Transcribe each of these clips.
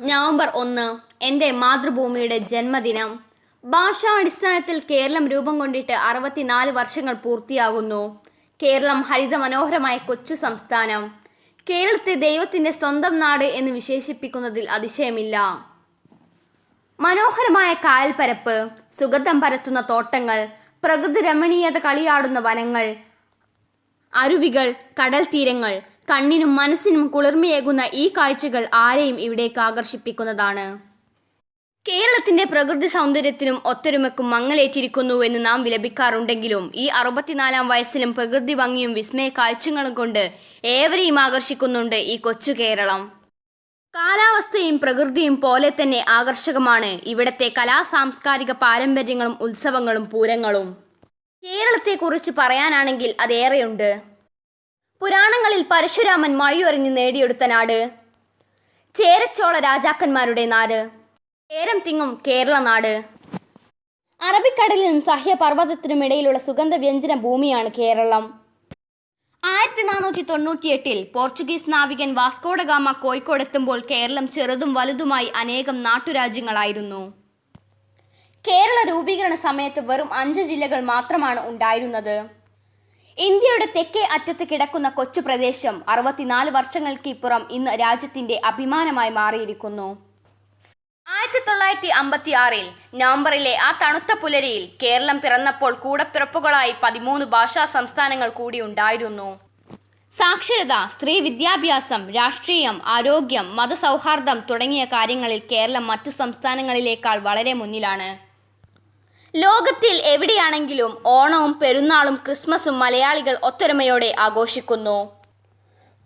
November ഒന്ന് എന്റെ മാതൃഭൂമിയുടെ ജന്മദിനം. ഭാഷാടിസ്ഥാനത്തിൽ കേരളം രൂപം കൊണ്ടിട്ട് അറുപത്തിനാല് വർഷങ്ങൾ പൂർത്തിയാകുന്നു. കേരളം ഹരിത മനോഹരമായ കൊച്ചു സംസ്ഥാനം. കേരളത്തെ ദൈവത്തിന്റെ സ്വന്തം നാട് എന്ന് വിശേഷിപ്പിക്കുന്നതിൽ അതിശയമില്ല. മനോഹരമായ കായൽപ്പരപ്പ് സുഗന്ധം പരത്തുന്ന തോട്ടങ്ങൾ പ്രകൃതി രമണീയത കളിയാടുന്ന വനങ്ങൾ അരുവികൾ കടൽ തീരങ്ങൾ കണ്ണിനും മനസ്സിനും കുളിർമയേകുന്ന ഈ കാഴ്ചകൾ ആരെയും ഇവിടേക്ക് ആകർഷിപ്പിക്കുന്നതാണ്. കേരളത്തിന്റെ പ്രകൃതി സൗന്ദര്യത്തിനും ഒത്തൊരുമക്കും മങ്ങലേറ്റിരിക്കുന്നു എന്ന് നാം വിലപിക്കാറുണ്ടെങ്കിലും ഈ അറുപത്തിനാലാം വയസ്സിലും പ്രകൃതി ഭംഗിയും വിസ്മയ കാഴ്ചകളും കൊണ്ട് ഏവരെയും ആകർഷിക്കുന്നുണ്ട് ഈ കൊച്ചു കേരളം. കാലാവസ്ഥയും പ്രകൃതിയും പോലെ തന്നെ ആകർഷകമാണ് ഇവിടത്തെ കലാ സാംസ്കാരിക പാരമ്പര്യങ്ങളും ഉത്സവങ്ങളും പൂരങ്ങളും. കേരളത്തെക്കുറിച്ച് പറയാനാണെങ്കിൽ അതേറെയുണ്ട്. പുരാണങ്ങളിൽ പരശുരാമൻ മഴയുറിഞ്ഞ് നേടിയെടുത്ത നാട്. ചേരച്ചോള രാജാക്കന്മാരുടെ നാട്. ചേരം തിങ്ങും കേരള നാട്. അറബിക്കടലിനും സഹ്യപർവതത്തിനും ഇടയിലുള്ള സുഗന്ധ വ്യഞ്ജന ഭൂമിയാണ് കേരളം. ആയിരത്തി നാനൂറ്റി തൊണ്ണൂറ്റിയെട്ടിൽ പോർച്ചുഗീസ് നാവികൻ വാസ്കോഡഗാമ കോഴിക്കോടെത്തുമ്പോൾ കേരളം ചെറുതും വലുതുമായി അനേകം നാട്ടുരാജ്യങ്ങളായിരുന്നു. കേരള രൂപീകരണ സമയത്ത് വെറും അഞ്ച് ജില്ലകൾ മാത്രമാണ് ഉണ്ടായിരുന്നത്. ഇന്ത്യയുടെ തെക്കേ അറ്റത്ത് കിടക്കുന്ന കൊച്ചു പ്രദേശം അറുപത്തിനാല് വർഷങ്ങൾക്ക് ഇപ്പുറം ഇന്ന് രാജ്യത്തിന്റെ അഭിമാനമായി മാറിയിരിക്കുന്നു. ആയിരത്തി തൊള്ളായിരത്തി അമ്പത്തി ആറിൽ നവംബറിലെ ആ തണുത്ത പുലരിയിൽ കേരളം പിറന്നപ്പോൾ കൂടപ്പിറപ്പുകളായി പതിമൂന്ന് ഭാഷാ സംസ്ഥാനങ്ങൾ കൂടി ഉണ്ടായിരുന്നു. സാക്ഷരത സ്ത്രീ വിദ്യാഭ്യാസം രാഷ്ട്രീയം ആരോഗ്യം മതസൗഹാർദ്ദം തുടങ്ങിയ കാര്യങ്ങളിൽ കേരളം മറ്റു സംസ്ഥാനങ്ങളിലേക്കാൾ വളരെ മുന്നിലാണ്. ലോകത്തിൽ എവിടെയാണെങ്കിലും ഓണവും പെരുന്നാളും ക്രിസ്മസും മലയാളികൾ ഒത്തൊരുമയോടെ ആഘോഷിക്കുന്നു.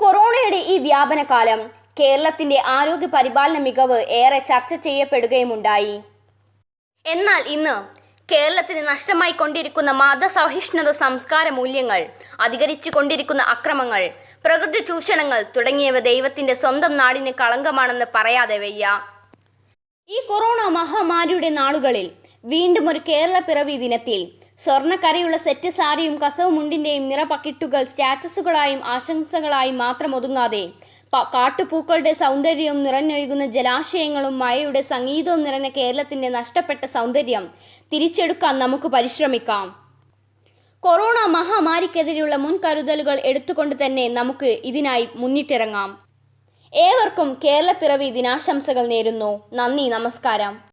കൊറോണയുടെ ഈ വ്യാപനകാലം കേരളത്തിന്റെ ആരോഗ്യ പരിപാലന മികവ് ഏറെ ചർച്ച ചെയ്യപ്പെടുകയുമുണ്ടായി. എന്നാൽ ഇന്ന് കേരളത്തിന് നഷ്ടമായി കൊണ്ടിരിക്കുന്ന മതസഹിഷ്ണുത സംസ്കാര മൂല്യങ്ങൾ അധികരിച്ചു കൊണ്ടിരിക്കുന്ന അക്രമങ്ങൾ പ്രകൃതി ചൂഷണങ്ങൾ തുടങ്ങിയവ ദൈവത്തിന്റെ സ്വന്തം നാടിന് കളങ്കമാണെന്ന് പറയാതെ വയ്യ. ഈ കൊറോണ മഹാമാരിയുടെ നാളുകളിൽ വീണ്ടും ഒരു കേരള പിറവി ദിനത്തിൽ. സ്വർണക്കരയുള്ള സെറ്റ് സാരിയും കസവ് മുണ്ടിന്റെയും നിറപക്കിട്ടുകൾ സ്റ്റാറ്റസുകളായും ആശംസകളായും മാത്രം ഒതുങ്ങാതെ കാട്ടുപൂക്കളുടെ സൗന്ദര്യവും നിറഞ്ഞൊഴുകുന്ന ജലാശയങ്ങളും മഴയുടെ സംഗീതവും നിറഞ്ഞ കേരളത്തിന്റെ നഷ്ടപ്പെട്ട സൗന്ദര്യം തിരിച്ചെടുക്കാൻ നമുക്ക് പരിശ്രമിക്കാം. കൊറോണ മഹാമാരിക്കെതിരെയുള്ള മുൻകരുതലുകൾ എടുത്തുകൊണ്ട് തന്നെ നമുക്ക് ഇതിനായി മുന്നിട്ടിറങ്ങാം. ഏവർക്കും കേരളപ്പിറവി ദിനാശംസകൾ നേരുന്നു. നന്ദി നമസ്കാരം.